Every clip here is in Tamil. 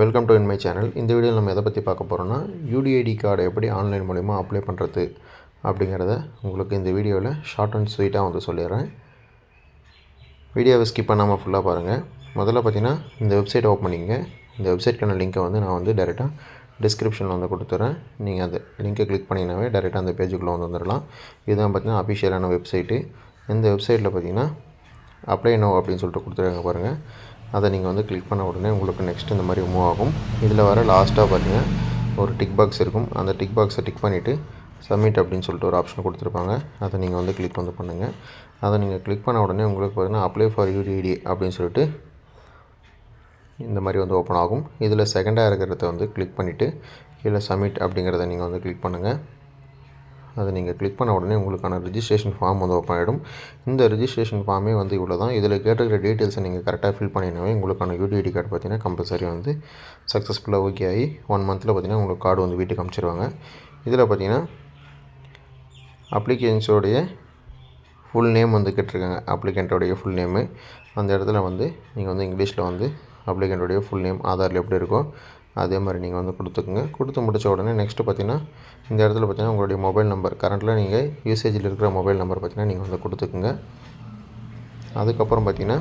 Welcome to in my channel இந்த வீடியோவில் நம்ம எதை பற்றி பார்க்க போகிறோம்னா யூடிஐடி கார்டை எப்படி ஆன்லைன் மூலிமா அப்ளை பண்ணுறது அப்படிங்கிறத உங்களுக்கு இந்த வீடியோவில் ஷார்ட் அண்ட் ஸ்வீட்டாக வந்து சொல்லிடுறேன். வீடியோவை ஸ்கிப் பண்ணாமல் ஃபுல்லாக பாருங்கள் முதல்ல பார்த்தீங்கன்னா இந்த வெப்சைட் ஓப்பன் பண்ணிங்க இந்த வெப்சைட்க்கான லிங்க்கை வந்து நான் வந்து டேரெக்டாக டிஸ்கிரிப்ஷனில் வந்து கொடுத்துறேன். நீங்கள் அந்த லிங்க்கை கிளிக் பண்ணிங்கனாவே டேரெக்டாக அந்த பேஜுக்குள்ளே வந்து வந்துடலாம் இதுதான் பார்த்தீங்கன்னா அஃபிஷியலான வெப்சைட்டு இந்த வெப்சைட்டில் பார்த்தீங்கன்னா அப்ளை நோ அப்படின்னு சொல்லிட்டு கொடுத்துருக்காங்க பாருங்கள் அதை நீங்கள் வந்து கிளிக் பண்ண உடனே உங்களுக்கு நெக்ஸ்ட் இந்த மாதிரி மூவ் ஆகும். இதில் வர லாஸ்ட்டாக பார்த்தீங்கன்னா ஒரு டிக் பாக்ஸ் இருக்கும். அந்த டிக் பாக்ஸை டிக் பண்ணிவிட்டு சப்மிட் அப்படின்னு சொல்லிட்டு ஒரு ஆப்ஷன் கொடுத்துருப்பாங்க. அதை நீங்கள் வந்து கிளிக் வந்து பண்ணுங்கள் அதை நீங்கள் கிளிக் பண்ண உடனே உங்களுக்கு பார்த்தீங்கன்னா அப்ளை ஃபார் யூடிஐடி அப்படின்னு சொல்லிட்டு இந்த மாதிரி வந்து ஓப்பன் ஆகும். இதில் செகண்டாக இருக்கிறத வந்து கிளிக் பண்ணிவிட்டு கீழே சப்மிட் அப்படிங்கிறத நீங்கள் வந்து கிளிக் பண்ணுங்கள் அதை நீங்கள் கிளிக் பண்ண உடனே உங்களுக்கான ரிஜிஸ்ட்ரேஷன் ஃபார்ம் வந்து ஓப்பன் ஆகிடும் இந்த ரிஜிஸ்ட்ரேஷன் ஃபார்மே வந்து இவ்வளோ தான் இதில் கேட்டுக்கிற டீட்டெயில்ஸை நீங்கள் கரெக்டாக ஃபில் பண்ணினாவே உங்களுக்கான யூடிஐடி கார்டு பார்த்தீங்கன்னா கம்பல்சரி வந்து சக்ஸஸ்ஃபுல்லாக ஓகே ஆகி ஒன் மந்தில் பார்த்தீங்கன்னா உங்களுக்கு கார்டு வந்து வீட்டுக்கு அனுப்பிச்சிருவாங்க இதில் பார்த்தீங்கன்னா அப்ளிகேஷன்ஸோடைய ஃபுல் நேம் வந்து கேட்டிருக்காங்க. அப்ளிகண்ட்டோடைய ஃபுல் நேமு அந்த இடத்துல வந்து நீங்கள் வந்து இங்கிலீஷில் வந்து அப்ளிகண்ட்டோடைய ஃபுல் நேம் ஆதாரில் எப்படி இருக்கோ அதே மாதிரி நீங்கள் வந்து கொடுத்துக்குங்க. கொடுத்து முடித்த உடனே நெக்ஸ்ட்டு பார்த்தீங்கன்னா இந்த இடத்துல பார்த்தீங்கன்னா உங்களுடைய மொபைல் நம்பர் கரண்ட்டில் நீங்கள் யூசேஜில் இருக்கிற மொபைல் நம்பர் பார்த்தீங்கன்னா நீங்கள் வந்து கொடுத்துக்குங்க. அதுக்கப்புறம் பார்த்தீங்கன்னா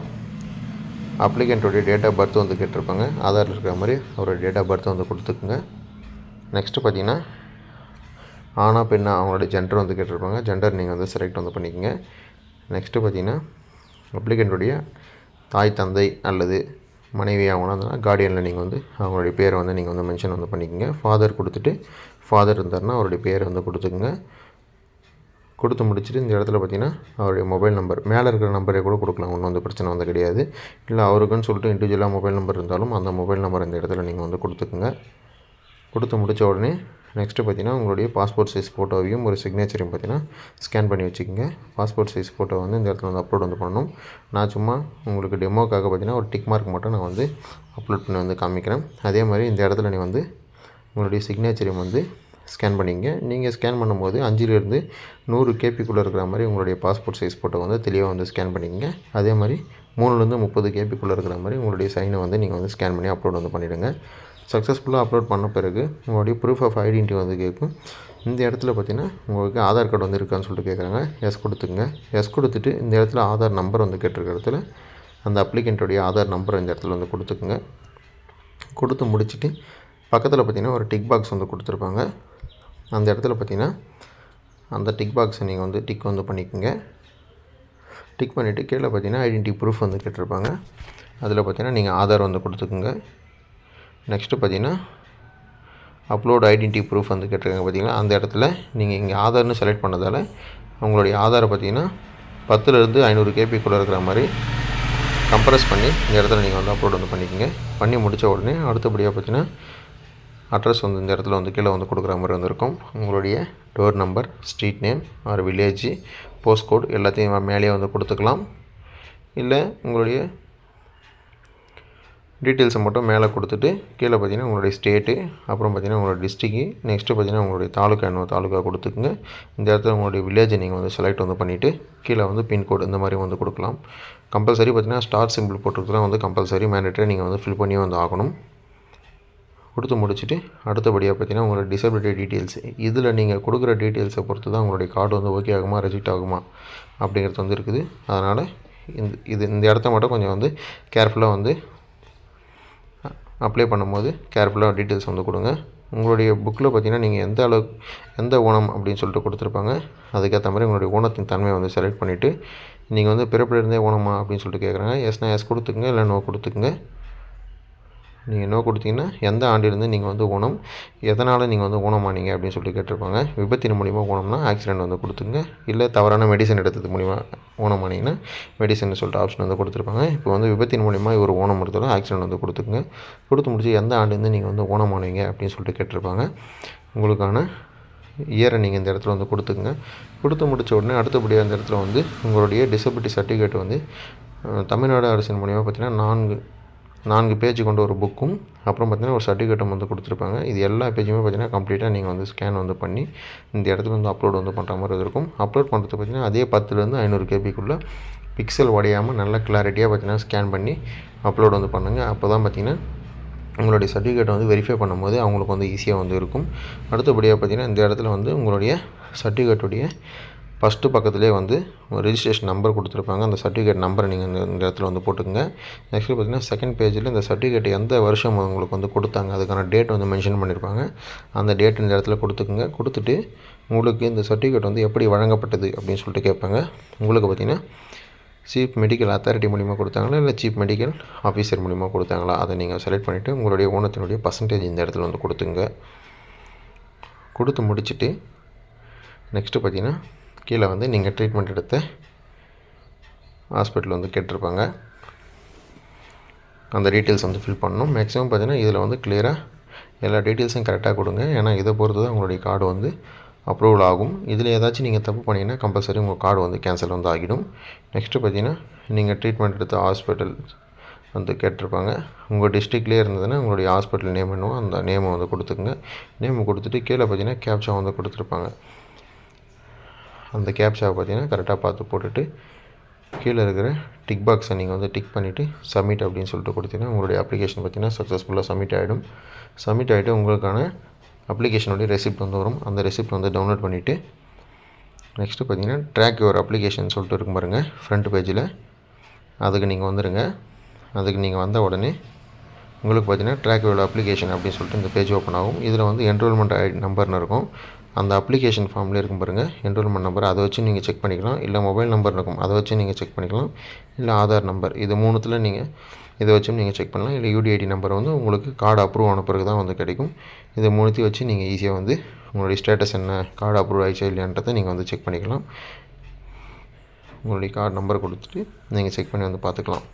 அப்ளிகண்ட்டோடைய டேட் ஆஃப் பர்த் வந்து கேட்டிருப்பாங்க. ஆதாரில் இருக்கிற மாதிரி அவருடைய டேட் ஆஃப் பர்த் வந்து கொடுத்துக்குங்க. நெக்ஸ்ட்டு பார்த்தீங்கன்னா ஆனா பெண்ணா அவங்களுடைய ஜெண்டர் வந்து கேட்டிருப்பாங்க. ஜெண்டர் நீங்கள் வந்து செலக்ட் வந்து பண்ணிக்கோங்க. நெக்ஸ்ட்டு பார்த்தீங்கன்னா அப்ளிகண்ட்டுடைய தாய் தந்தை அல்லது மனைவி அவங்க கார்டியனில் நீங்கள் வந்து அவங்களுடைய பேரை வந்து நீங்கள் வந்து மென்ஷன் வந்து பண்ணிக்கோங்க. ஃபாதர் கொடுத்துட்டு ஃபாதர் இருந்தாருன்னா அவருடைய பேரை வந்து கொடுத்துக்குங்க. கொடுத்து முடிச்சுட்டு இந்த இடத்துல பார்த்தீங்கன்னா அவருடைய மொபைல் நம்பர் மேலே இருக்கிற நம்பரே கூட கொடுக்கலாம். ஒன்றும் வந்து பிரச்சனை வந்து கிடையாது. இல்லை அவருக்குன்னு சொல்லிட்டு இண்டிவிஜுவலாக மொபைல் நம்பர் இருந்தாலும் அந்த மொபைல் நம்பர் இந்த இடத்துல நீங்கள் வந்து கொடுத்துக்குங்க. கொடுத்து முடித்த உடனே நெக்ஸ்ட்டு பார்த்தீங்கன்னா உங்களுடைய பாஸ்போர்ட் சைஸ் ஃபோட்டோவையும் ஒரு சிக்னேச்சரையும் பார்த்தீங்கன்னா ஸ்கேன் பண்ணி வச்சுக்கோங்க. பாஸ்போர்ட் சைஸ் ஃபோட்டோ வந்து இந்த இடத்துல வந்து அப்லோட் வந்து பண்ணணும். நான் சும்மா உங்களுக்கு டெமோக்காக பார்த்தீங்கன்னா ஒரு டிக் மார்க் மட்டும் நான் வந்து அப்லோட் பண்ணி வந்து காமிக்கிறேன். அதே மாதிரி இந்த இடத்துல நீ வந்து உங்களுடைய சிக்னேச்சரையும் வந்து ஸ்கேன் பண்ணிங்க நீங்கள் ஸ்கேன் பண்ணும்போது அஞ்சுலேருந்து நூறு கேபிக்குள்ளே இருக்கிற மாதிரி உங்களுடைய பாஸ்போர்ட் சைஸ் ஃபோட்டோ வந்து தெளிவாக வந்து ஸ்கேன் பண்ணிக்கங்க. அதே மாதிரி மூணுலேருந்து முப்பது கேபிக்குள்ளே இருக்கிற மாதிரி உங்களுடைய சைனை வந்து நீங்கள் வந்து ஸ்கேன் பண்ணி அப்லோட் வந்து பண்ணிவிடுங்க சக்ஸஸ்ஃபுல்லாக அப்லோட் பண்ண பிறகு உங்களுடைய ப்ரூஃப் ஆஃப் ஐடென்டிட்டி வந்து கேட்கும் இந்த இடத்துல பார்த்தீங்கன்னா உங்களுக்கு ஆதார் கார்டு வந்து இருக்கான்னு சொல்லிட்டு கேட்குறாங்க எஸ் கொடுத்துங்க எஸ் கொடுத்துட்டு இந்த இடத்துல ஆதார் நம்பர் வந்து கேட்டிருக்க இடத்துல அந்த அப்ளிகண்ட்டுடைய ஆதார் நம்பர் இந்த இடத்துல வந்து கொடுத்துக்குங்க. கொடுத்து முடிச்சுட்டு பக்கத்தில் பார்த்தீங்கன்னா ஒரு டிக் பாக்ஸ் வந்து கொடுத்துருப்பாங்க. அந்த இடத்துல பார்த்தீங்கன்னா அந்த டிக் பாக்ஸை நீங்கள் வந்து டிக் வந்து பண்ணிக்கோங்க. டிக் பண்ணிவிட்டு கீழே பார்த்தீங்கன்னா ஐடென்டி ப்ரூஃப் வந்து கேட்டிருப்பாங்க. அதில் பார்த்தீங்கன்னா நீங்கள் ஆதார் வந்து கொடுத்துக்குங்க. நெக்ஸ்ட்டு பார்த்தீங்கன்னா அப்லோட் ஐடென்டி ப்ரூஃப் வந்து கேட்டிருக்காங்க பார்த்தீங்கன்னா அந்த இடத்துல நீங்கள் இங்கே ஆதார்னு செலக்ட் பண்ணதால் உங்களுடைய ஆதாரை பார்த்தீங்கன்னா பத்துலேருந்து ஐநூறு கேபிக்குள்ளே இருக்கிற மாதிரி கம்ப்ரஸ் பண்ணி இந்த இடத்துல நீங்கள் வந்து அப்லோட் வந்து பண்ணிக்கோங்க. பண்ணி முடித்த உடனே அடுத்தபடியாக பார்த்தீங்கன்னா அட்ரஸ் வந்து இந்த இடத்துல வந்து கீழே வந்து கொடுக்குற மாதிரி வந்திருக்கும். உங்களுடைய door number street name or village post code எல்லாத்தையும் மேலேயே வந்து கொடுத்துக்கலாம். இல்லை உங்களுடைய டீட்டெயில்ஸை மட்டும் மேலே கொடுத்துட்டு கீழே பார்த்தீங்கன்னா உங்களுடைய ஸ்டேட்டு அப்புறம் பார்த்தீங்கன்னா உங்களோட டிஸ்ட்ரிக்கு நெக்ஸ்ட்டு பார்த்தீங்கன்னா உங்களுடைய தாலுக்கா என்ன தாலுக்கா கொடுத்துக்குங்க. இந்த இடத்துல உங்களுடைய வில்லேஜை நீங்கள் வந்து செலக்ட் வந்து பண்ணிவிட்டு கீழே வந்து பின்கோடு இந்த மாதிரி வந்து கொடுக்கலாம். கம்பல்சரி பார்த்தீங்கன்னா ஸ்டார் சிம்பிள் போட்டுருக்குறா வந்து கம்பல்சரி மேண்டேட்டரி நீங்கள் வந்து ஃபில் பண்ணி வந்து ஆகணும். கொடுத்து முடிச்சுட்டு அடுத்தபடியாக பார்த்தீங்கன்னா உங்களோட டிசபிலிட்டி டீட்டெயில்ஸ் இதில் நீங்கள் கொடுக்குற டீட்டெயில்ஸை பொறுத்து தான் உங்களுடைய கார்டு வந்து ஓகே ஆகுமா ரிஜெக்ட் ஆகுமா அப்படிங்கிறது வந்து இருக்குது. அதனால் இந்த இது இந்த இடத்த மட்டும் கொஞ்சம் வந்து கேர்ஃபுல்லாக வந்து அப்ளை பண்ணும்போது கேர்ஃபுல்லாக டீட்டெயில்ஸ் வந்து கொடுங்க. உங்களுடைய புக்கில் பார்த்தீங்கன்னா நீங்கள் எந்த அளவுக்கு எந்த ஊனம் அப்படின்னு சொல்லிட்டு கொடுத்துருப்பாங்க. அதுக்கேற்ற மாதிரி உங்களுடைய ஊனத்தின் தன்மையை வந்து செலக்ட் பண்ணிவிட்டு நீங்கள் வந்து பிறப்பிலிருந்தே ஊனமா அப்படின்னு சொல்லிட்டு கேட்குறாங்க எஸ்னா எஸ் கொடுத்துக்குங்க இல்லை நோ கொடுத்துக்குங்க. நீங்கள் நோ கொடுத்தீங்கன்னா எந்த ஆண்டிலிருந்து நீங்கள் வந்து ஊனம் எதனால் நீங்கள் வந்து ஊனமானீங்க அப்படின்னு சொல்லிட்டு கேட்டிருப்பாங்க. விபத்தின் மூலிமா ஊனம்னா ஆக்சிடெண்ட் வந்து கொடுத்துங்க இல்லை தவறான மெடிசன் எடுத்தது மூலிமா ஊனமானீங்கன்னா மெடிசன் சொல்லிட்டு ஆப்ஷன் வந்து கொடுத்துருப்பாங்க. இப்போ வந்து விபத்தின் மூலிமா இவர் ஊனம் எடுத்தாலும் ஆக்சிடெண்ட் வந்து கொடுத்துங்க கொடுத்து முடிச்சு எந்த ஆண்டுலேருந்து நீங்கள் வந்து ஊனமானீங்க அப்படின்னு சொல்லிட்டு கேட்டிருப்பாங்க. உங்களுக்கான இயரை நீங்கள் இந்த இடத்துல வந்து கொடுத்துக்குங்க. கொடுத்து முடித்த உடனே அடுத்தபடியாக அந்த இடத்துல வந்து உங்களுடைய டிசபிலிட்டி சர்டிஃபிகேட் வந்து தமிழ்நாடு அரசின் மூலிமா பார்த்தீங்கன்னா நான்கு நான்கு பேஜ் கொண்ட ஒரு புக்கும் அப்புறம் பார்த்தீங்கன்னா ஒரு சர்டிஃபிகேட்டும் வந்து கொடுத்துருப்பாங்க. இது எல்லா பேஜுமே பார்த்தீங்கன்னா கம்ப்ளீட்டாக நீங்கள் வந்து ஸ்கேன் வந்து பண்ணி இந்த இடத்துல வந்து அப்லோட் வந்து பண்ணுற மாதிரி இருக்கும். அப்லோட் பண்ணுறது பார்த்தீங்கன்னா அதே பத்துலேருந்து ஐநூறு கேபிக்குள்ளே பிக்சல் உடையாமல் நல்லா கிளாரிட்டியாக பார்த்தீங்கன்னா ஸ்கேன் பண்ணி அப்லோட் வந்து பண்ணுங்கள் அப்போ தான் பார்த்தீங்கன்னா உங்களுடைய சர்டிஃபிகேட்டை வந்து வெரிஃபை பண்ணும்போது அவங்களுக்கு வந்து ஈஸியாக வந்து இருக்கும். அடுத்தபடியாக பார்த்தீங்கன்னா இந்த இடத்துல வந்து உங்களுடைய சர்டிஃபிகேட்டுடைய ஃபஸ்ட்டு பக்கத்துலேயே வந்து ஒரு ரிஜிஸ்ட்ரேஷன் நம்பர் கொடுத்துருப்பாங்க. அந்த சர்டிஃபிகேட் நம்பரை நீங்கள் இந்த இந்த இடத்துல வந்து போட்டுக்கங்க. நெக்ஸ்ட்டு பார்த்தீங்கன்னா செகண்ட் பேஜில் இந்த சர்டிஃபிகேட் எந்த வருஷம் உங்களுக்கு வந்து கொடுத்தாங்க அதுக்கான டேட் வந்து மென்ஷன் பண்ணியிருப்பாங்க அந்த டேட் இந்த இடத்துல கொடுத்துக்குங்க. கொடுத்துட்டு உங்களுக்கு இந்த சர்டிஃபிகேட் வந்து எப்படி வழங்கப்பட்டது அப்படின்னு சொல்லிட்டு கேட்பாங்க. உங்களுக்கு பார்த்தீங்கன்னா சீஃப் மெடிக்கல் அத்தாரிட்டி மூலிமா கொடுத்தாங்களா இல்லை சீஃப் மெடிக்கல் ஆஃபீஸர் மூலிமா கொடுத்தாங்களா? அதை நீங்கள் செலக்ட் பண்ணிவிட்டு உங்களுடைய ஓனத்தினுடைய பர்சன்டேஜ் இந்த இடத்துல வந்து கொடுத்துங்க கொடுத்து முடிச்சுட்டு நெக்ஸ்ட்டு பார்த்தீங்கன்னா கீழே வந்து நீங்கள் ட்ரீட்மெண்ட் எடுத்து ஹாஸ்பிட்டல் வந்து கேட்டிருப்பாங்க. அந்த டீட்டெயில்ஸ் வந்து ஃபில் பண்ணணும். மேக்ஸிமம் பார்த்தீங்கன்னா இதில் வந்து கிளியராக எல்லா டீட்டெயில்ஸும் கரெக்டாக கொடுங்க. ஏன்னா இதை பொறுத்து தான் உங்களுடைய கார்டு வந்து அப்ரூவல் ஆகும். இதில் ஏதாச்சும் நீங்கள் தப்பு பண்ணிங்கன்னா கம்பல்சரி உங்கள் கார்டு வந்து கேன்சல் வந்து ஆகிடும். நெக்ஸ்ட்டு பார்த்தீங்கன்னா நீங்கள் ட்ரீட்மெண்ட் எடுத்த ஹாஸ்பிட்டல் வந்து கேட்டிருப்பாங்க. உங்கள் டிஸ்ட்ரிக்ட்லேயே இருந்ததுன்னா உங்களுடைய ஹாஸ்பிட்டல் நேம் என்னவோ அந்த நேமை வந்து கொடுத்துக்குங்க. நேமை கொடுத்துட்டு கீழே பார்த்தீங்கன்னா கேப்சா வந்து கொடுத்துருப்பாங்க. அந்த கேப்ஷாவை பார்த்தீங்கன்னா கரெக்டாக பார்த்து போட்டுட்டு கீழே இருக்கிற டிக் பாக்ஸை நீங்கள் வந்து டிக் பண்ணிவிட்டு சப்மிட் அப்படின்னு சொல்லிட்டு கொடுத்தீங்கன்னா உங்களுடைய அப்ளிகேஷன் பார்த்தீங்கன்னா சக்ஸஸ்ஃபுல்லாக சப்மிட் ஆகிடும் சப்மிட் ஆகிட்டு உங்களுக்கான அப்ளிகேஷனுடைய ரெசிப்ட் வந்து வரும். அந்த ரெசிப்ட் வந்து டவுன்லோட் பண்ணிவிட்டு நெக்ஸ்ட்டு பார்த்தீங்கன்னா ட்ராக் யுவர் அப்ளிகேஷன் சொல்லிட்டு இருக்கும் பாருங்கள் ஃப்ரண்ட் பேஜில் அதுக்கு நீங்கள் வந்துடுங்க அதுக்கு நீங்கள் வந்த உடனே உங்களுக்கு பார்த்தீங்கன்னா ட்ராக் யுவர் அப்ளிகேஷன் அப்படின்னு சொல்லிட்டு இந்த பேஜ் ஓப்பன் ஆகும். இதில் வந்து என்ரோல்மெண்ட் ஐடி நம்பர்னு இருக்கும். அந்த அப்ளிகேஷன் ஃபார்ம்லேயே இருக்கும் பாருங்கள் என்ரோல்மெண்ட் நம்பர் அதை வச்சு நீங்கள் செக் பண்ணிக்கலாம். இல்லை மொபைல் நம்பர் இருக்கும். அதை வச்சு நீங்கள் செக் பண்ணிக்கலாம். இல்லை ஆதார் நம்பர் இது மூணுத்தில் நீங்கள் இதை வச்சும் நீங்கள் செக் பண்ணலாம். இல்லை யூடிஐடி நம்பர் வந்து உங்களுக்கு கார்டு அப்ரூவ் ஆன பிறகு தான் வந்து கிடைக்கும். இதை மூணுத்தையும் வச்சு நீங்கள் ஈஸியாக வந்து உங்களுடைய ஸ்டேட்டஸ் என்ன கார்டு அப்ரூவ் ஆயிடுச்சா இல்லையான்றதை நீங்கள் வந்து செக் பண்ணிக்கலாம். உங்களுடைய கார்டு நம்பர் கொடுத்துட்டு நீங்கள் செக் பண்ணி வந்து பார்த்துக்கலாம்.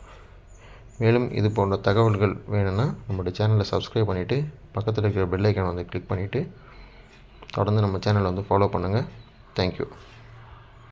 மேலும் இது போன்ற தகவல்கள் வேணும்னா நம்மளுடைய சேனலை சப்ஸ்கிரைப் பண்ணிவிட்டு பக்கத்தில் இருக்கிற பெல்லைக்கான வந்து கிளிக் பண்ணிவிட்டு தொடர்ந்து நம்ம சேனலை வந்து ஃபாலோ பண்ணுங்கள் தேங்க்யூ